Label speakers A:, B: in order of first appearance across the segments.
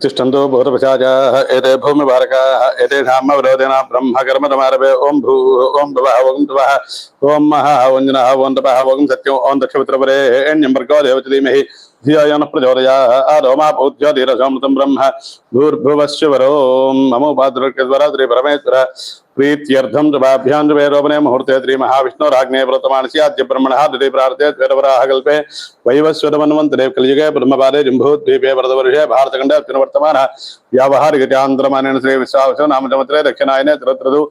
A: उत्तिष्ठन्तो भूतपशाजाः एते भूमिवारकाः, एते धाम्मविरोधिना ब्रह्मकर्मतमारभे ॐ भू ॐ भवः, ओं त्वः ॐ महः ॐ जनः ॐ तपः ॐ सत्यम् ॐ दक्षपुत्रपरे एण्यम्बर्गो देवचधीमहि धिया यो न प्रचोदयाः, आरोमा भूत्योतिरसोमृतं ब्रह्म भूर्भुवश्च वरो नमो भाद्रकृद्वराद्रि परमेश्वर प्रीत्यर्थम जवाभ्यान्वैरोपने मुहूर्ते त्रि महाविष्णु राग्ने व्रतमानसी आद्य ब्रह्मणः दधि प्रार्थे त्वरवराह कल्पे वैवस्वरमन्वन्तरे कलियुगे ब्रह्मपादे जम्भूद्वीपे व्रतवर्षे भारतखण्डे अत्युनवर्तमान व्यावहारिकजान्तरमानेन श्री विश्वावसो नामचमत्रे दक्षिणायने त्रत्रदु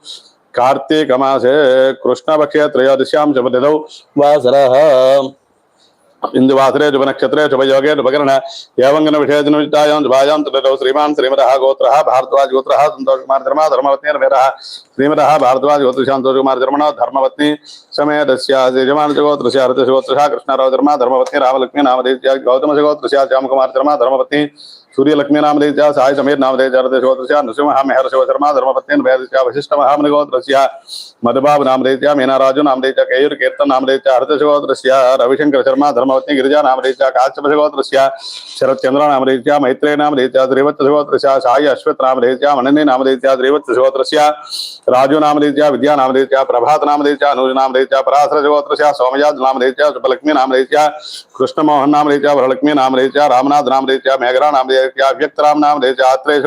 A: कार्तिकमासे कृष्णपक्षे त्रयोदश्यां च वासरः। इंदुवासरे जुभ नक्षत्रे जुभ योगे जुभ ग्रहण एवंगन विषेजन विद्यायां जुभायां तुटटो श्रीमान श्रीमदः गोत्रः भारद्वाज गोत्रः संतोष कुमार धर्मा धर्मवत्नी वेरः भारद्वाज गोत्र संतोष कुमार धर्मण धर्मवत्नी समय दस्या यजमान गोत्र हरत गोत्र कृष्णराव धर्मा धर्मवत्नी रामलक्ष्मी नाम गौतम गोत्र श्याम कुमार धर्मा धर्मवत्नी सूर्यलक्ष्मी नाम साय समीर नाम नृसिंह महामहर्षिव धर्मा धर्मपत्न वैद्या वशिष्ठ महामृगोत्र मधुबाब नाम रेत्या मीना राजू नाम रेत्या केयूर कीर्तन नाम रेत्या रविशंकर शर्मा धर्मवती गिरिजा नाम रेत्या काश्यप शगोत्रस्य शरतचंद्र नाम मैत्रेय नाम रेत्या श्रीवत्त साई अश्वत्थ नाम रेत्या मननी नाम रेत्या श्रीवत्त शगोत्रस्य राजू नाम रेत्या विद्या नाम रेत्या प्रभात नाम रेत्या अनुज नाम रेत्या पराशर शगोत्रस्य सौम्याज नाम रेत्या सुभलक्ष्मी नाम कृष्ण मोहन नाम वरलक्ष्मी नाम रामनाथ नाम मेघरा नाम रेत्या अव्यक्त राम नाम आत्रेय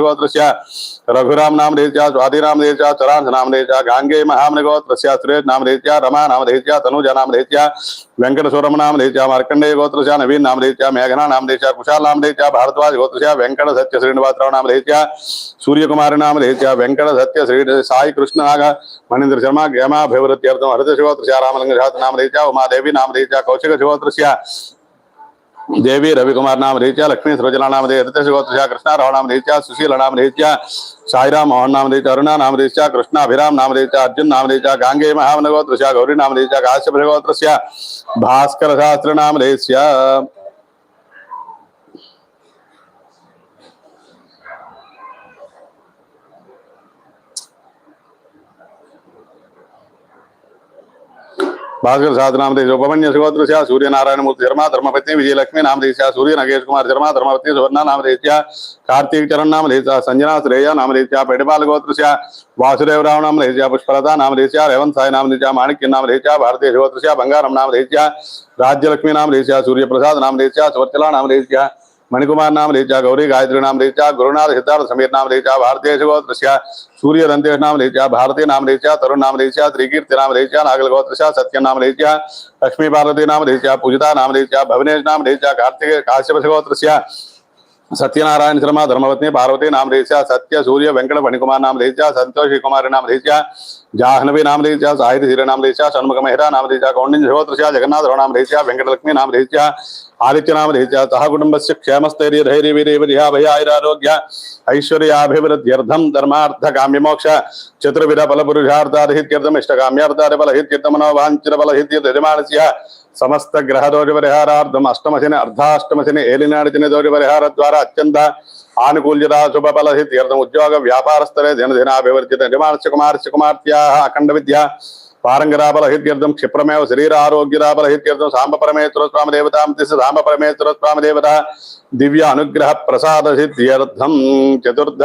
A: रघुराम नाम रेत्या स्वादिराम रेत्या चरांश नाम गांगे महाम सूर्य कुमार नाम वेंकट सत्य श्री साई कृष्ण नाग महेंद्र शर्मा रामलिंग नाम उमा देवी नाम कौशिक देवी रविकुमार नाम रेत्या लक्ष्मी सरोजना नाम रेत्या कृष्णाराव नाम रेत्या सुशील नाम रेत्या साईराम मोहन नाम रेचा अरुणा नाम रेचा कृष्णाभिराम नाम रेचा अर्जुन नाम रेचा गांगे महामनगोत्र गौरी नाम रेचा काश्यप भगोत्र भास्कर शास्त्र नाम रेस्या భాస్కర్ శాస్త్రి నామదేశ ఉపమన్య సుగోత్రస్య సూర్యనారాయణమూర్తి శర్మ ధర్మపత్ని విజయలక్ష్మి నామదేశ సూర్య నగేష్ కుమార్ శర్మ ధర్మపత్ని సువర్ణ నామదేశ కార్తీక్ చరణ్ నామదేశ సంజనా శ్రేయ నామదేశ పెడిపాల గోత్రస్య వాసుదేవరావు నామదేశ పుష్పలత నామదేశ రేవంత్ సాయి నామదేశ మాణిక్యం నామదేశ భారతీయ గోత్రస్య బంగారం నామదేశ రాజ్యలక్ష్మి నామదేశ సూర్యప్రసాద్ నామదేశ సువర్చల నామదేశ मणिकुमार नाम रीचा गौरी गायत्री नाम रीचा गुरुनाथ सिद्धार्थ समीर नाम रीचा भारतीय गोत्रस्य सूर्य रंतेश नाम रीचा भारतीय नाम रीचा तरुण नाम रीचा त्रिकीर्ति नाम रीचा नागल गोत्रस्य सत्य नाम रीचा लक्ष्मी पार्वती नाम रीचा पूजिता नाम रीचा भवनेश नाम रीचा कार्तिक काश्यप गोत्रस्य सत्यनारायण शर्मा धर्मपत्नी पार्वती नाम रीचा सत्य सूर्य वेंकट फणिकुमार नाम रीचा संतोषी कुमार नाम रीचा जाह्नवी नाम रेचा साहित्य धीरे नाम रेचा सन्मुख मेहरा नाम रेचा कौंडिन जगोत्रचा जगन्नाथ नाम रेचा वेंकटलक्ष्मी नाम रेचा आदित्य नाम लिचा तह कुटुंब से क्षेम स्थैर्य धैर्य वीर वीरिया भय वीरेवर्या भयारोग्य ऐश्वर्याभिवृद्ध्यर्थम धर्मार्थ काम्य मोक्ष चतुर्विध बल हित पुरुषार्थारहित्यर्थम इष्टकाम्यार्थार बल हित बलहित्यर्थ समस्त ग्रह दोष परिहारार्थम अष्टमशनि अर्धाष्टमशनि एलिनाडिजन दोष परिहार द्वारा अत्यंत ఆనుకూల్యత శుభ ఫల తీర్థం ఉద్యోగ వ్యాపారస్థలే దినదినాభివర్జిత యజమానస్య కుమారస్య కుమార్త్యా అఖండ విద్య పారంగరాబలహిత్యర్థం క్షిప్రమేవ శరీరారోగ్యరాబలహిత్యర్థం సాంబ పరమేశ్వర స్వామి దేవతాం తిస్ස సాంబ పరమేశ్వర స్వామి దేవత దివ్య అనుగ్రహ ప్రసాద సిద్ధ్యర్థం చతుర్థ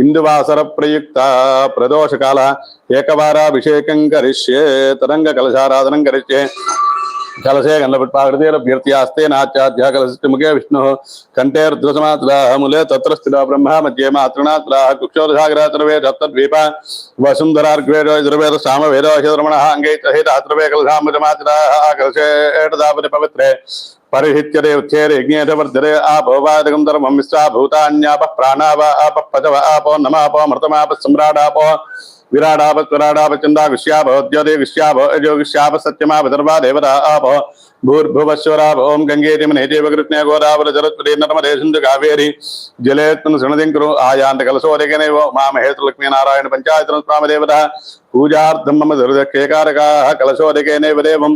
A: ఇందువాసర ప్రయుక్త ప్రదోషకాల ఏకవారాభిషేకం కరిష్యే తరంగ కలశారాధనం కరిష్యే కలశే గంధపుష్పాకృతిరభ్యర్థ్యాస్తే నాచ్యాధ్యా కలశముఖే విష్ణు కంఠే రుద్రసమాత్రాహములే తత్ర స్థిత బ్రహ్మ మధ్యే మాతృనాత్రాహ కుక్షోధాగ్రాత్రవే సప్తద్వీప వసుంధరార్గ్వేద సామ రమణ అంగై అత్రవే కలశామృతమాత్రాహ కలశేటదాపతి పవిత్రే పరిహిత్యతే ఉచ్చేరే యజ్ఞేతవర్ధరే ఆపోవాదకం ధర్మం మిశ్రా భూతాన్యాప ప్రాణావ ఆప పదవ ఆపో నమాపో మృతమాప సమ్రాడాపో విరాడాప స్వరాడాప చందా గుష్యాప ఉద్యోదే గుష్యాప అజో గుష్యాప సత్యమా విదర్భా దేవత ఆప భూర్భువశ్వరాప ఓం గంగేతి మనేదేవ దేవకృష్ణ గోదావరి జలత్వరే నర్మదే సింధు కావేరి జలేత్తును శృణదింకురు ఆయాంత కలశోదకనేవ మా మహేశ్వర లక్ష్మీ నారాయణ పంచాయతన స్వామి దేవత పూజార్థం మమ దుర్దక్షేకారకా కలశోదకేనేవ దేవం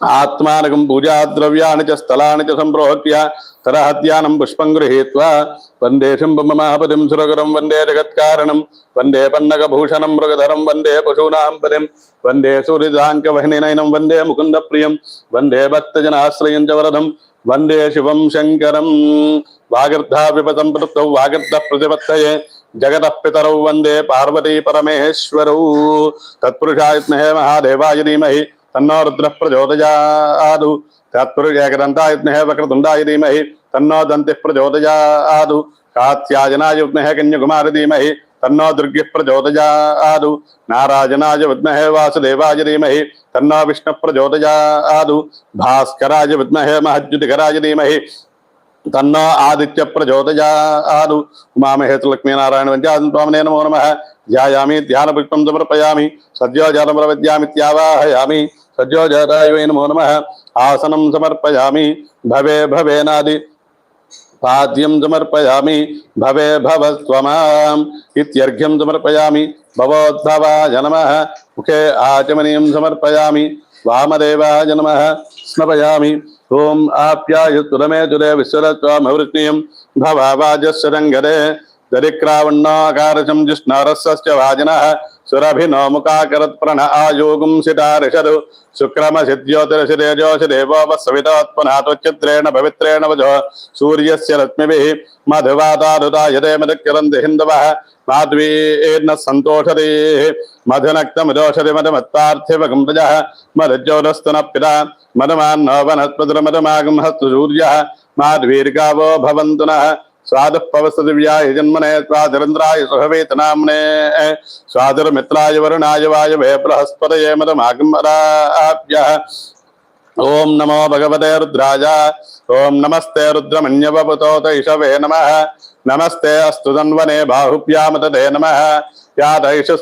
A: ఆత్మానకం పూజాద్రవ్యాన్ని చ స్థలాన్ని చ సంప్రోహ్య తరహత్యానం పుష్పం గృహీత్వా వందే శంభమహాపతిం సురగరం వందే జగత్కారణం వందే పన్నగభూషణం మృగధరం వందే పశూనాం పదిం వందే సూర్యదాంక వహనినయనం వందే ముకుంద ప్రియం వందే భక్తజనాశ్రయం చ వరదం వందే శివం శంకరం వాగర్ధాపిపసంపృప్తౌ వాగర్ధ ప్రతిపత్తయే జగత పితరౌ వందే పార్వతీ పరమేశ్వరౌ తత్పురుషాయ మహాదేవాయ ధీమహి तन्नो रुद्रः प्रचोदयादु धातुर्यग्रन्थायुग्नः वक्रतुण्डाय धीमहि तन्नो दन्तिः प्रचोदयादु कात्यायनायुग्नः कन्याकुमार धीमहि तन्नो दुर्गिः प्रचोदयादु नाराजनाय विद्महे वासुदेवाय धीमहि तन्नो विष्णुः प्रचोदयादु भास्कराय विद्महे महज्युतिकराय धीमहि तन्नो आदित्य प्रचोदयादु उमामहेतुलक्ष्मीनारायण वञ्चासन् स्वामिने नमो नमः ध्यायामि ध्यानपुष्पं समर्पयामि सद्यो जातं प्रपद्यामित्यावाहयामि सज्जोजरायुवे नमो नमः। आसनं समर्पयामि। भवे भवेनादि पाद्यं समर्पयामि। भवे भवस्त्वमाम् इत्यर्घ्यं समर्पयामि। भवोद्भवाय नमः। मुखे आचमनी समर्पयामि। वामदेवाय नमः। स्नपयामि ॐ आप्यायुतुरमे तुरे विश्वरत्वामवृत्नीयं। भवावाजस्य रङ्गरे। दरिक्रावण्णाकारचं जुष्णारस्सश्च भाजनः सुरभिनो मुकाकरत् प्रण आयोगुंसिता ऋषदु पवित्रेण वजो सूर्यस्य रश्मिभिः मधुवातारुदायते मदक्किरन्ति हिन्दवः। माध्वीर्न सन्तोषधीः। मधुनक्तमदोषधि मदमत्पार्थिवगुम्भजः मदज्योतस्तनपिता मदमान्नो वनस्पतिर्मदमागुंहस्तु सूर्यः। माध्वीर्गावो भवन्तु नः। పితా మధుమాన్నో వనస్పతిరమధుమాగం హస్తు సూర్యः మాధ్వీర్గావో భవంతు నः స్వాదుః పవసదివ్యాయ జన్మనే స్వాదిరంద్రాయ సుహవేతనామ్నే స్వాదుర్మిత్రాయ వరుణాయ వాయవే బృహస్పతయే మదమాగమరాభ్యः ఓం నమో భగవతే రుద్రాయ ఓం నమస్తే రుద్రమన్యవపుతోత ఇషవే నమ నమస్తే అస్తు తన్వనే బాహుభ్యామతదే నమ యాదైషు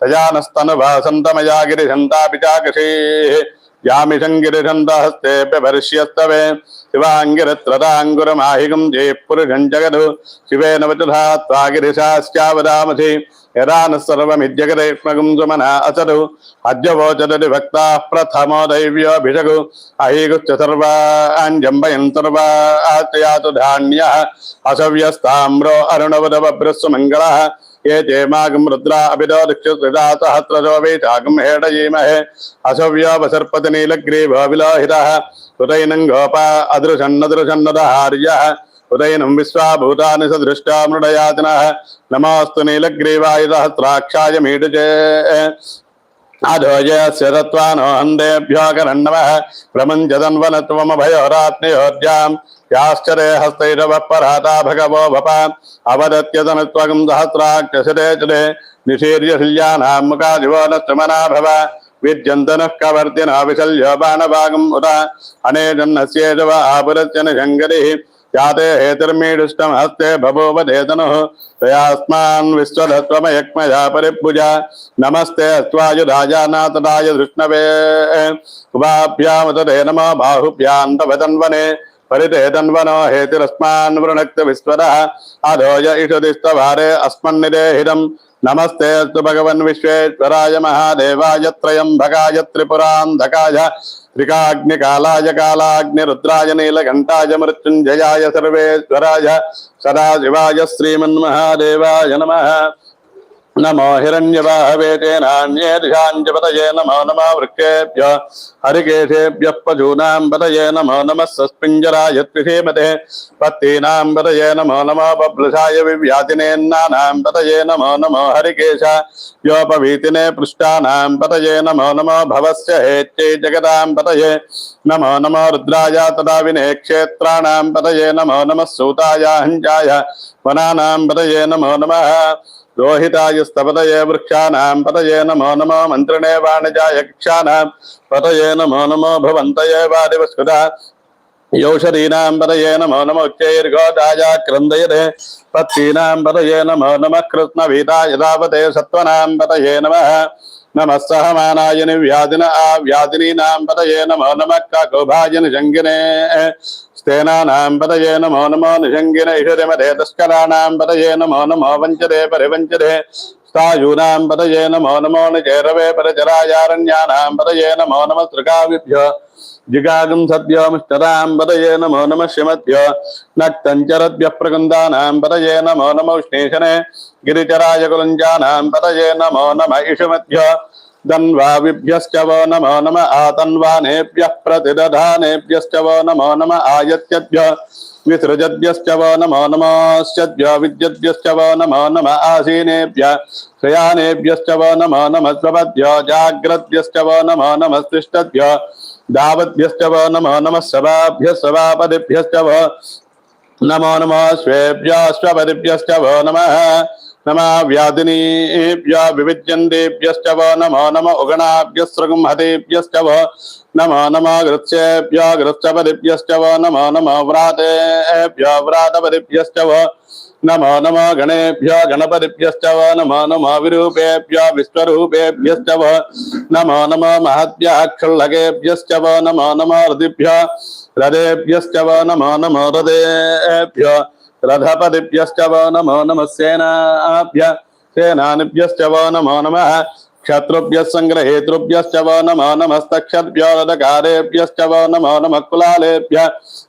A: శివదమాదివం బభూవదేతను శివాతరవ్యాయాతవదయానో రుద్రమరయ యాతే రుద్రశివాతనోరఘోరా పాపకాశిని తయానస్తనుభాసంతమయా గిరిశంతాపి చాకషీ యామి సంగిరిశంతహస్తేప్యభరిష్యస్తవే శివాంగిరత్రదాంగురమాహికం జయపురుషం జగదు శివేన వచుధా త్వాగిరిశాశ్చావదామసి యదా న సర్వమిద్యగరేష్మగం సుమన అసదు అద్యవోచరది భక్తా ప్రథమో దైవ్యోభిషగు అహీగుశ్చ సర్వాంజంబయన్ ये चेमागम रुद्रा अभिदो दक्षुदा सहस्रजो वीटागम हेडयीमहे। असव्यो वसर्पति नीलग्रीभोभिलोहितः सुतैनं गोपा अदृशन्नदृशन्नदहार्यः। उदयनं विश्वाभूतानि सदृष्टा मृडयातिनः। नमोऽस्तु नीलग्रीवाय అధోజయస్య యాశ్చరే హస్తైరవ పరాతా భగవో భప అవదత్యతనత్వగం సహస్రాక్షసరే చరే నిశీర్య శల్యానాం ముఖాదివో నమనా భవ విద్యంతనః కవర్తిన విశల్యో బాణభాగం ఉద అనేజన్నస్యేజవ ఆపురస్య శంకరి యాతే హేతిర్మీడుష్టం హస్తే బభూవ తయాస్మాన్ విశ్వధత్వమయక్మయా పరిభుజ నమస్తే అస్వాయు రాజానాథరాయ దృష్ణవే ఉభాభ్యాముదే నమో బాహుభ్యాంతవదన్వనే పరితే తన్వనో హేతిరస్మాన్ వృణక్త విశ్వర అధోయ ఇషదిస్తవారే అస్మన్నిదేహితం నమస్తే అస్తు భగవన్ విశ్వేశ్వరాయ మహాదేవాయ త్రయంబకాయ త్రిపురాంధకాయ త్రికాగ్నికాలాయ కాలాగ్ని రుద్రాయ నీలకంఠాయ మృత్యుంజయాయ సర్వేశ్వరాయ సదాశివాయ శ్రీమన్మహాదేవాయ नमो हिण्यवाहवे तेनान्येर्षाञ्जपतये नमो नम वृक्षेभ्य हरिकेशेभ्य पजूना बतए नमो नम सस्पिंजराय त्रिषेमते पत्तीनां पतये नमो नम बभ्रशाय विव्यातिनेन्नानां नमो नमो हरिकेश योपवीति पृष्ठा पतये नमो नमो भवस्य हेत्यै जगतां नमो नमो नमो तदा विने क्षेत्राण पतये नमो नम सूताय हंजा वना पतये नमो नम రోహితాయ స్తపతయే వృక్షాణాం పతయే నమో నమో మంత్రిణే వాణిజాయ కక్షాణం పతయే నమో నమో భవంతయే వాదివస్కృత. యౌషధీనాం పదయే నమో నమ ఉచ్చైర్గోదాయ క్రందయతే. పత్తీనాం పతయే నమో నమ కృష్ణవీతాయ దావతే సత్వనాం పదయే నమ నమः సహమానాయ నివ్యాధిన ఆ వ్యాధినీనాం పదయే నమో నమ కాకోభాయ నిజంగినే స్తేనానాం పదయే నమో నమో నిజంగిన ఇషరిమదే తస్కరాణాం పదయే నమో నమో వంచదే పరివంచదే స్థాయూనాం పదయే నమో నమో నిచేరవే పరిచరాయారణ్యానాం పదయే నమో నమ త్రికావిభ్యో జిగాగం సద్యోమిష్టరాం పదయే నమో నమ శ్రీమద్భ్యో నక్తంచరద్భ్య ప్రకుందానాం పదయే నమో నమ ఉష్ణేశనే గిరిచరాయ కులంజానాం పదయే నమో నమ ఇషుమద్భ్యో धन्वाभ्यश्च वो नमो नम आतन्वानेभ्यः प्रतिदधानेभ्यश्च वो नमो नम आयत्यभ्य विसृजद्भ्यश्च वो नमो नमश्चद्भ्य विद्यद्भ्यश्च वो नमो नम आसीनेभ्य श्रयानेभ्यश्च वो नमो नम स्वपद्भ्य जाग्रद्भ्यश्च वो नमो नम तिष्ठद्भ्य दावद्भ्यश्च वो नमो नम सभाभ्य सभापदिभ्यश्च वो नमो नमः स्वेभ्यः स्वपदिभ्यश्च वो नमः నమ వ్యాధినీభ్య వివిద్యందేభ్యశ్చ వ నమో నమ ఉగణాభ్యస్రగుంహతేభ్యశ్చ వో నమో నమ గృత్సేభ్య గృత్సపదిభ్యశ్చ వ నమో నమ వ్రాతేభ్య వ్రాతపదిభ్యశ్చ వ నమో నమ గణేభ్య గణపతిభ్యశ్చ వ నమో నమ విరూపేభ్య విశ్వరూపేభ్యశ్చ వ నమో నమ మహద్భ్య క్షుల్లకేభ్యశ్చ వో నమో నమ హృదిభ్య రథేభ్యశ్చ వ నమో నమ హృదేభ్య రథపతిభ్యశ్చ వో నమో నమ సేనాభ్య సేనానిభ్యశ్చ వో నమో నమ క్షత్రుభ్య సంగ్రహేతృభ్యశ్చ వో నమో నమస్తక్షద్భ్యో రథకారేభ్యశ్చ వో నమో నమ కులాలేభ్య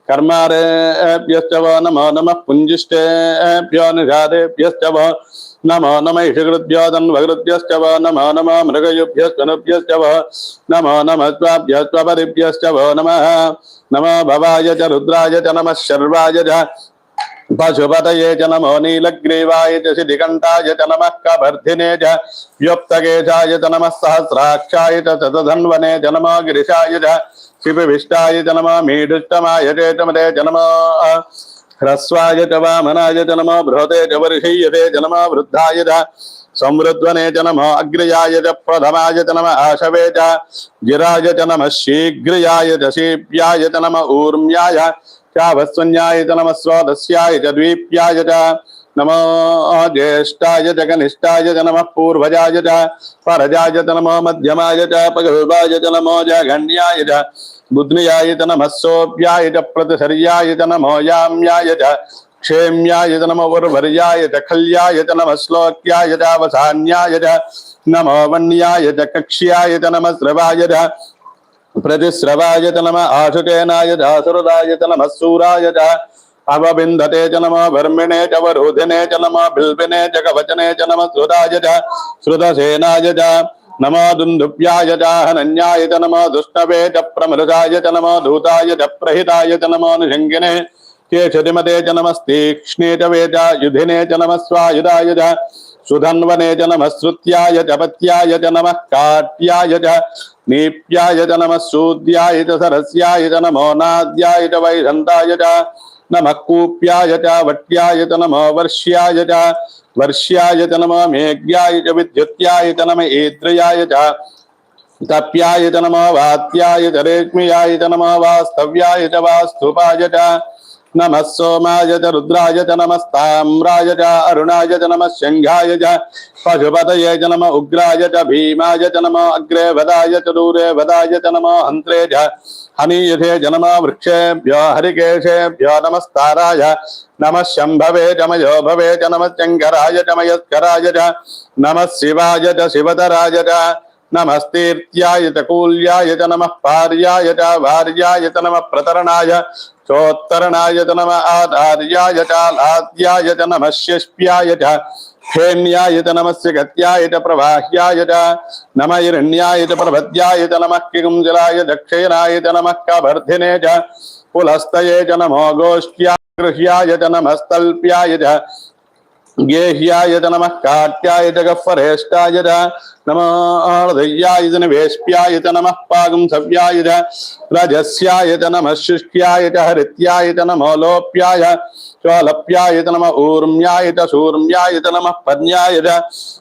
A: కర్మారేభ్యశ్చ వో నమో నమ పుంజిష్టేభ్యో నిషాదేభ్యశ్చ వో నమో నమ ఇషకృద్భ్యో తన్వకృద్భ్యశ్చ వో నమో నమ మృగయుభ్యశ్వనుభ్యశ్చ వో నమో నమ స్వాభ్యస్వపదిభ్యశ్చ వో నమ నమో భవాయ చ రుద్రాయ చ నమ శర్వాయ చ పశుపతయే చ నమో నీలగ్రీవాయ చ శిధికంఠాయ చ నమః కవర్ధినే చ వ్యోప్తకేశాయ చ నమః సహస్రాక్షాయ చతధన్వనే చ నమో గిరిశాయ చ శిపివిష్టాయ చ నమో మీడుష్టమాయ చేతమతే చ నమో హ్రస్వాయ చ వామనాయ చ నమో బృహతే చ వర్షీయతే చ నమో వృద్ధాయ చ సంవృద్వనే చ నమో అగ్రయాయ చ ప్రథమాయ చ నమ ఆశవే చ గిరాయ చ నమ శీఘ్రయాయ చ శీప్యాయ చ నమ ఊర్మ్యాయ शावस्वन्याय च नमस्वादस्याय च द्वीप्याय च नमो ज्येष्ठाय च कनिष्ठाय च नमः पूर्वजाय च परजाय च नमो मध्यमाय च पगल्भाय च नमो जघन्याय च बुद्ध्याय च नमः सोऽभ्याय च प्रतिसर्याय च नमो याम्याय च क्षेम्याय च नमो वरभर्याय च खल्याय च नमः श्लोक्याय च अवसान्याय च नमो वन्याय च कक्ष्याय च नमः स्रवाय च प्रतिस्रवाय च नम आशुकेनाय च च नमः सूराय च अवबिन्दते च नमो वर्मिणे च वरोधिने च नमो बिल्बिने च कवचने च नमः सुदाय च श्रुतसेनाय च नमो दुन्दुभ्याय च हनन्याय च नमो दुष्टवे च प्रमृगाय च नमो धूताय च प्रहिताय च नमो निषङ्गिने केशतिमते च नमस्तीक्ष्णे च वेद युधिने च नमः स्वायुधाय च सुधन्वने च नमः श्रुत्याय च पत्याय च नमः काट्याय च नीप्याय च नमः सूद्याय च सरस्याय च नमो नाद्याय च वैशन्ताय च नमः कूप्याय च वट्याय च नमो वर्ष्याय च वर्ष्याय च नमो मेघ्याय च विद्युत्याय च नम ईद्रयाय च तप्याय च नमो वात्याय च रेक्म्याय च नमो वास्तव्याय च वास्तुपाय च नमः सोमाय च रुद्राय च नमस्ताम्राय च अरुणाय च नमः शङ्घाय च पशुपतये च नम उग्राय च भीमाय च नमो अग्रे वदाय च दूरे वदाय च नमो हन्त्रे च हनीयथे च नमो वृक्षेभ्यो हरिकेशेभ्यो नमस्ताराय नमः शम्भवे च मयो भवे च नमः शङ्कराय च मयस्कराय च नमः शिवाय च शिवतराय च नमस्तीर्त्याय च कूल्याय च नमः पार्याय च वार्याय च नमः प्रतरणाय चोत्तरणाय नम आधार्याय च लाद्याय च नमः शिष्प्याय च फेन्याय च नमस्य गत्याय च प्रवाह्याय च नम हिरण्याय च प्रभद्याय च नमः किकुञ्जलाय दक्षिणाय च नमः कवर्धिने च पुलस्तये च नमो गोष्ठ्यागृह्याय च नमस्तल्प्याय च गेह्याय च नमः काट्याय च गह्वरेष्ठाय च नमो हृदयाय च निवेश्याय च नमः पागं सव्याय च रजस्याय च नमः शुष्क्याय च हरित्याय च नमो लोप्याय ज्वालप्याय च नमः ऊर्म्याय च शूर्म्याय च नमः पर्ण्याय च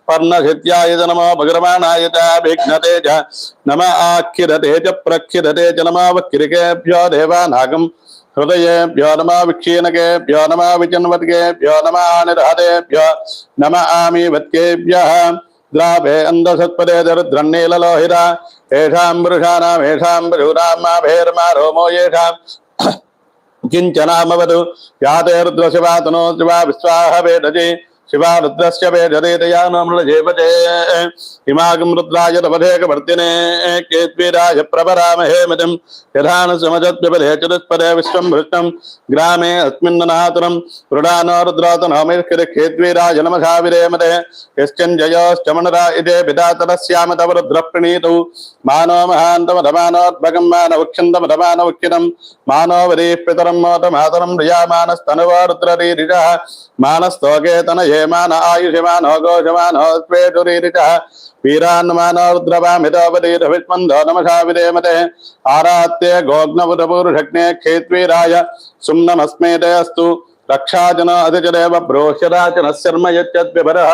A: पर्णशित्याय च नमो भगरमाणाय च विघ्नते च नम आखिरते च प्रखिरते च नमः वक्रिकेभ्यो देवानागम्। हृदयेभ्यो नमः विक्षीणकेभ्यो नम विचिन्वत्केभ्यो नमः निरहतेभ्यो नम आमीवत्केभ्यः द्रावे अन्धसत्पदे दरुद्रन्नीललोहिरा येषां पुरुषाणाम् येषां पशूनां माभेर्मा रोमो येषाम् किञ्चनामवतु याते रुद्रशिवा तनो शिवा विश्वाह శివా రుద్రశ్చ వేదయానమృజేపతే హిమాగం రుద్రాయ రవధేకవర్తినే కేత్వీరాయ ప్రభరామహేమతిం యథాన సమజద్విపదే చతుష్పదే విశ్వం భృష్టం గ్రామే అస్మిన్ననాతురం రుడానో రుద్రాతనోమిర్కిరఖేత్వీరాయ నమఘా విరేమతే యశ్చంజయోశ్చమనరా ఇదే పిదాతరస్యామ తవ రుద్ర ప్రణీతౌ మానో మహాంతమధమానోద్భగం మానవక్షంతమధమానవక్షితం మానో వరీ పితరం మోత మాతరం రియామానస్తనవో రుద్రరీరిజ మానస్తోకేతన ఏ रुद्ररीरिषः मानस्तोकेतन हेमान आयुषमानो घोषमानो स्वेटुरीरिषः वीरान्मानो रुद्रवामितोपदीरविष्मन्दो नमसा विदेमते आरात्ये गोग्नपुरपूरुषग्ने क्षेत्वीराय सुम्नमस्मेते अस्तु रक्षाजन अधिचदेव ब्रोह्यराचनः शर्म यच्चद्विभरः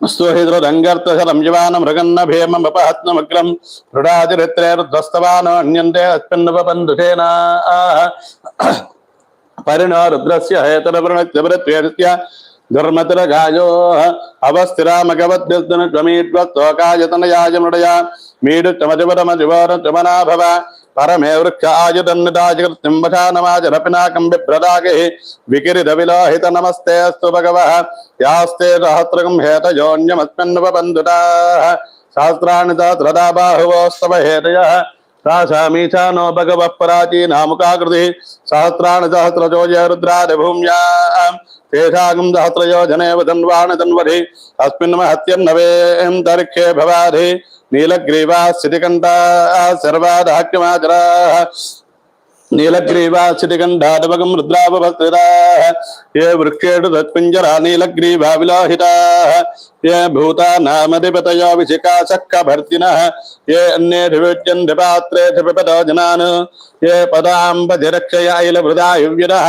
A: स्तुहिद्रुदङ्गर्तशलं जीवान मृगन्न भीममपहत्नमग्रं मृडातिरित्रेरुध्वस्तवानो अन्यन्ते పరిణ రుద్రస్య హేతరవృణత్య దుర్మతుర గాజో అవస్థిరామగవద్భిర్దనుమీడ్వస్తోకాయతనయాజమృడయ మీడు చమతివరమ దివోర చమనాభవ పరమే వృక్ష ఆయుధన్నిదాజగృత్తింబచానమాజరపినాకం బిభ్రదాగి వికిరిదవిలోహిత నమస్తే అస్తు భగవ యాస్తే సహస్రకం హేతయోన్యమస్మిన్నుపబంధుటా సహస్రాణి సహస్రదా బాహువోస్తవ హేతయ సామి చ నో భగవ పరాచీనాముకాకృతి సహస్రాణ సహస్రజోజ రుద్రాది భూమ్యా తేషాగం సహస్రయోజనేవ ధన్వాణ ధన్వరి అస్మిన్ మహత్యన్నవేంతరిక్షే భవాధి నీలగ్రీవా స్థితికంఠా సర్వాదాక్యమాచరా स्थितिकण्ठाटपकं रुद्रापभस्त्रिताः ये वृक्षेषु तत्पिञ्जरा नीलग्रीवा विलोहिताः ये भूतानामधिपतयो विशिकाशक्कभर्तिनः ये अन्ये धिविच्यन्ति पात्रे धिपिपतो जनान् ये पदाम्बधिरक्षय ऐलभृदायुव्यरः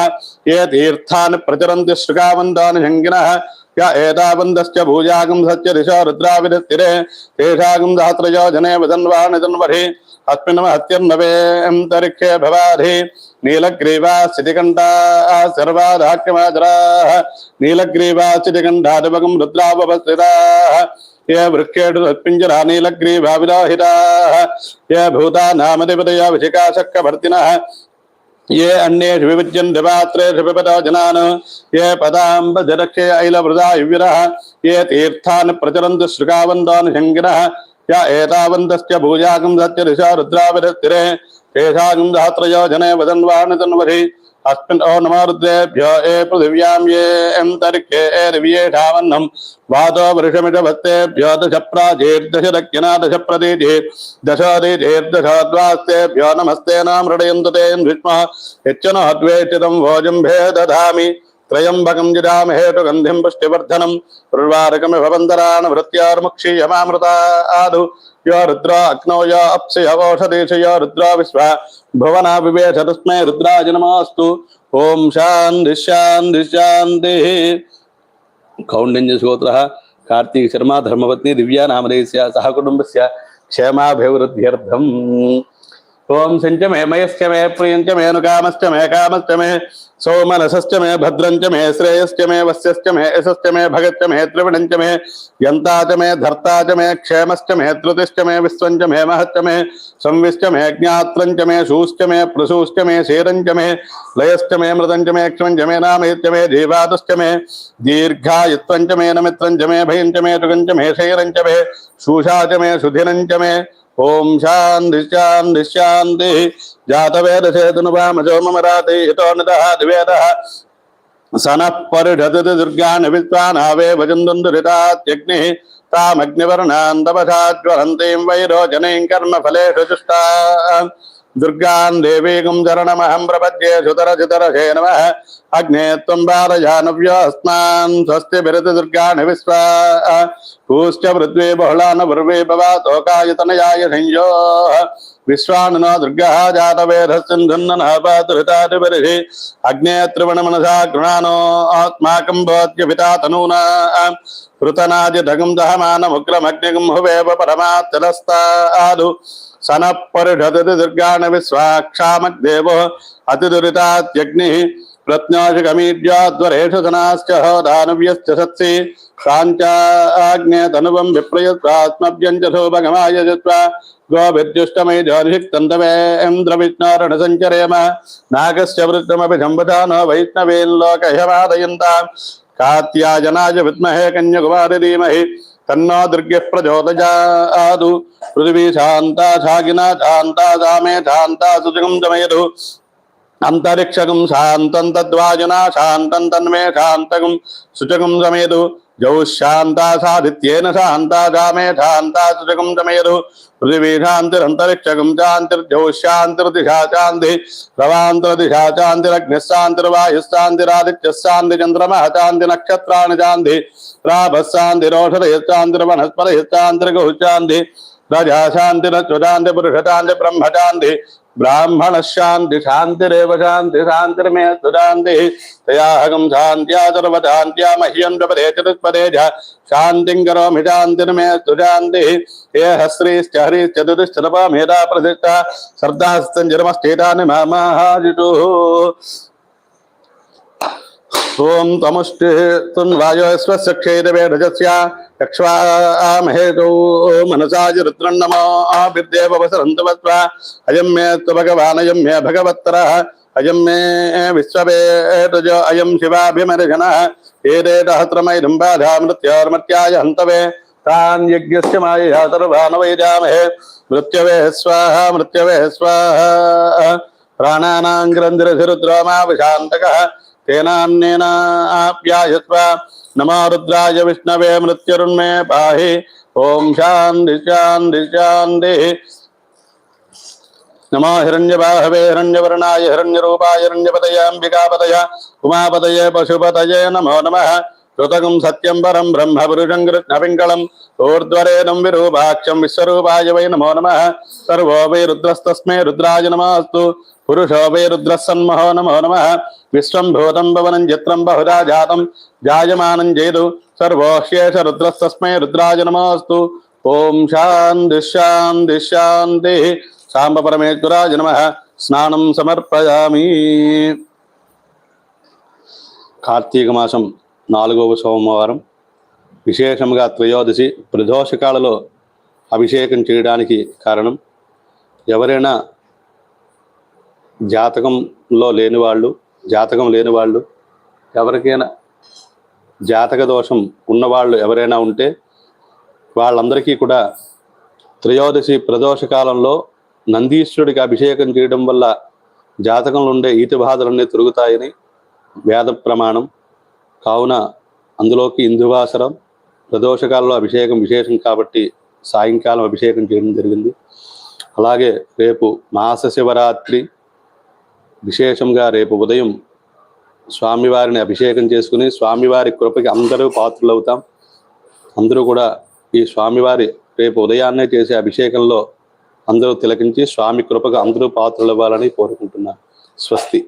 A: ये तीर्थान् प्रचरन्ति श्रुकावन्तान् शङ्किनः ఏతాబంధశ్చ భూజాగం సత్య దిశ రుద్రావిధస్థిరే తేషాగం సహస్రజో జనే విధన్వా నిధన్వరి అస్మిన్ మహత్యన్నవేంతరిక్షే భవాధి నీలగ్రీవా స్థితికంఠా సర్వాధాక్యమాచరా నీలగ్రీవా స్థితికంఠాధిపకం రుద్రావస్థితా ఏ వృక్షేడు తత్పింజరా నీలగ్రీవా విలాహితా ఏ భూతా నామధిపతయా విశికాశక్క భర్తిన ये अन्येषु विविज्यन्ति पात्रेषु पिबतो जनान् ये पदाम्बजरक्षे ऐलवृदायुविरः ये तीर्थान् प्रचरन्ति श्रुकावन्तान् शङ्किनः य एतावन्तश्च भूजागं सत्य दिशा रुद्राविरस्तिरे तेषागं सहस्रयो जने वदन्वाणि तन्वधि अस्मिन् ओ नमो रुद्रेभ्यो ए पृथिव्यां ये अन्तरिक्षे ए दिव्येषावन्नं वातो वृषमिषभस्तेभ्यो दश प्राचेर्दश दक्षिणा दश प्रतीचे दशोदिचेर्दशोद्वास्तेभ्यो नमस्ते नाम हृदयन्तु ते विष्मः यच्च न अद्वेष्टितं भोजम्भे दधामि त्रयम्बकं जिदामहेतु गन्धिं पुष्टिवर्धनं। आदु। यो रुद्र अग्नौ, यो अप्सि अवोषधीश यो रुद्र विश्वा। कार्तीक शर्मा, धर्मपत्नी, दिव्या नामधेयस्य सह कुटुम्बस्य, क्षेमाभिवृद्ध्यर्थम्। ओम संच मे मयश्च मे प्रियञ्च मे अनुकामश्च मे कामश्च मे सौमनसश्च मे, भद्रञ्च मे श्रेयश्च मे वस्यश्च मे यशश्च मे, भगच्च मे, त्रिविणञ्च मे यन्ता च मे धर्ता च मे क्षेमश्च मे धृतिश्च मे, विश्वञ्च मे, महच्च मे संविश्च मे, ज्ञात्रञ्च मे, शूश्च मे, प्रसूश्च मे शेरञ्च मे, लयश्च मे, मृदञ्च मे क्षमञ्च मे नामयश्च मे जीवातश्च मे, दीर्घायुत्वञ्च मे, नमित्रञ्च मे, भयञ्च मे टुगञ्च मे शैरञ्च मे शूषा मे, सुधिरञ्च मे ఓం శాంతి శాంతి శాంతి. జాతవేద మమ రాతి హితో నిదహాదివేద సనః పరిఢదతి దుర్గాన్ విద్వానావే భజందురితాత్యగ్ని తామగ్నివర్ణాంతపథాజ్వలంతీం వైరోచనీం కర్మ ఫలేషు చుష్టా దుర్గాన్ దేవీగం చరణమహం ప్రపద్యే సుతరచితరశే నమ అగ్నే త్వం భారజానవ్యోస్మాన్ స్వస్తి బిరతి దుర్గాని విశ్వ పూశ్చ పృథ్వీ బహుళాన పూర్వే భవాతోకాయతనయాయ సంయో విశ్వానునో దుర్గः జాతవేధస్సింధున్ననపాతురితాదిబర్హి అగ్నే త్రివణమనసా గృణానో ఆత్మాకం భవత్య పితా తనూనా పృతనాదిధగం దహమానముగ్రమగ్నిగం హువేవ పరమాత్తిరస్తాదు సనపరిషదతి దుర్గాణ విశ్వాక్షామగ్దేవ అతిదురితాత్యగ్ని ప్రజ్ఞాశుకమీడ్యాద్వరేషు సనాశ్చ దానవ్యశ్చ సత్సి శాంత్యాగ్నేతనువం విప్రయత్రాత్మవ్యంజోభగమాయ గోభిర్జుష్టమై జ్యోతిషిక్తంతవేంద్రవిష్ణారణ సంచరేమ నాగస్య వృత్తమపి సంబుధానో వైష్ణవేల్లోకహమాదయంతాం కాత్యాజనాయ విద్మహే కన్యకుమారి ధీమహి కన్నా దుర్గ ప్రచోదయాదు. పృథివీ శాంత శాగినా శాంత సామే శాంత సుజగం జమయదు. అంతరిక్షగం శాంతం తద్వాజున శాంతం తన్మే శాంతగం సుచగం జమయదు. జౌ శాంతా సాదిత్యేన శాంతా జామే శాంతా శుచకం సమేదు పృథివీ శాంతిరంతరిక్షకం శాంతిర్జౌ శాంతిర్దిశా శాంతి ప్రవాంతరదిశా శాంతిరగ్ని నక్షత్రాన్ని శాంతి రాభశాంతిరోషధయ శాంతిర్వనస్పర శాంతిర్గౌ శాంతి పురుషశాంతి బ్రహ్మశాంతి ब्राह्मण शांति शांतिरव शांति शांतिर्मे सुशांति तयाहगम शांत्या सर्वशांत्या मह्यम प्रपदे चतुष्पदे शांति करोमि शांतिर्मे सुशांति हे हस्रीश्च हरिश्चतुश्च नपा मेधा प्रतिष्ठा शब्दास्तंजरमस्थितानि मामाहाजितुः ॐ तमुष्टिः तुन्वायो स्वस्य क्षीरवे रजस्या चक्ष्वाहेतौ मनसाजिरुत्रन्नमाभिर्देववसरन्तवत्वा अयं मे त्वभगवानयं मे भगवत्तरः। अयं मे विश्ववेतजो अयं शिवाभिमर्जनः। एतेतहत्रमैधं बाधा, मृत्योर्मत्याय हन्तवे। तान् यज्ञस्य मायया सर्वानवैजामहे मृत्यवे, स्वाहा मृत्यवे, स्वाहा। प्राणानां नमः रुद्राय विष्णवे मृत्युरुन्मे पाहि। ॐ शान्ति शान्ति शान्तिः हिण्य हिरण्यबाहवे, हिरण्यवर्णाय, हिरण्यरूपाय हिरण्यपतयाम्बिकापतय उमापतये, पशुपतये नमो नमः। కృతకం సత్యం పరం బ్రహ్మ పురుషం కృష్ణపింకళం ఊర్ధ్వరేణం విరూపాక్షం విశ్వరూపాయ వై నమో నమ. సర్వో వై రుద్రస్తస్మే రుద్రాయ నమస్తు. పురుషో వై రుద్రసన్మహో నమో నమ. విశ్వం భూతం భవనం చిత్రం బహుదా జాతం జాయమానం జయదు సర్వోశేష రుద్రస్తస్మై రుద్రాయ నమస్తు. ఓం శాంతి శాంతి శాంతి. సాంబ పరమేశ్వరాజ నమ. స్నానం సమర్పయామి. కార్తీక మాసం నాలుగవ సోమవారం. విశేషంగా త్రయోదశి ప్రదోషకాలలో అభిషేకం చేయడానికి కారణం ఎవరైనా జాతకంలో లేని వాళ్ళు జాతకం లేని వాళ్ళు ఎవరికైనా జాతక దోషం ఉన్నవాళ్ళు ఎవరైనా ఉంటే వాళ్ళందరికీ కూడా త్రయోదశి ప్రదోష కాలంలో నందీశ్వరుడికి అభిషేకం చేయడం వల్ల జాతకంలో ఉండే ఈతి బాధలన్నీ తిరుగుతాయని వేద ప్రమాణం. కావున అందులోకి ఇందువాసరం ప్రదోషకాలలో అభిషేకం విశేషం కాబట్టి సాయంకాలం అభిషేకం చేయడం జరిగింది. అలాగే రేపు మాస శివరాత్రి విశేషంగా రేపు ఉదయం స్వామివారిని అభిషేకం చేసుకుని స్వామివారి కృపకి అందరూ పాత్రలు అవుతాం అందరూ కూడా ఈ స్వామివారి రేపు ఉదయాన్నే చేసే అభిషేకంలో అందరూ తిలకించి స్వామి కృపకు అందరూ పాత్రలు ఇవ్వాలని కోరుకుంటున్నాను స్వస్తి.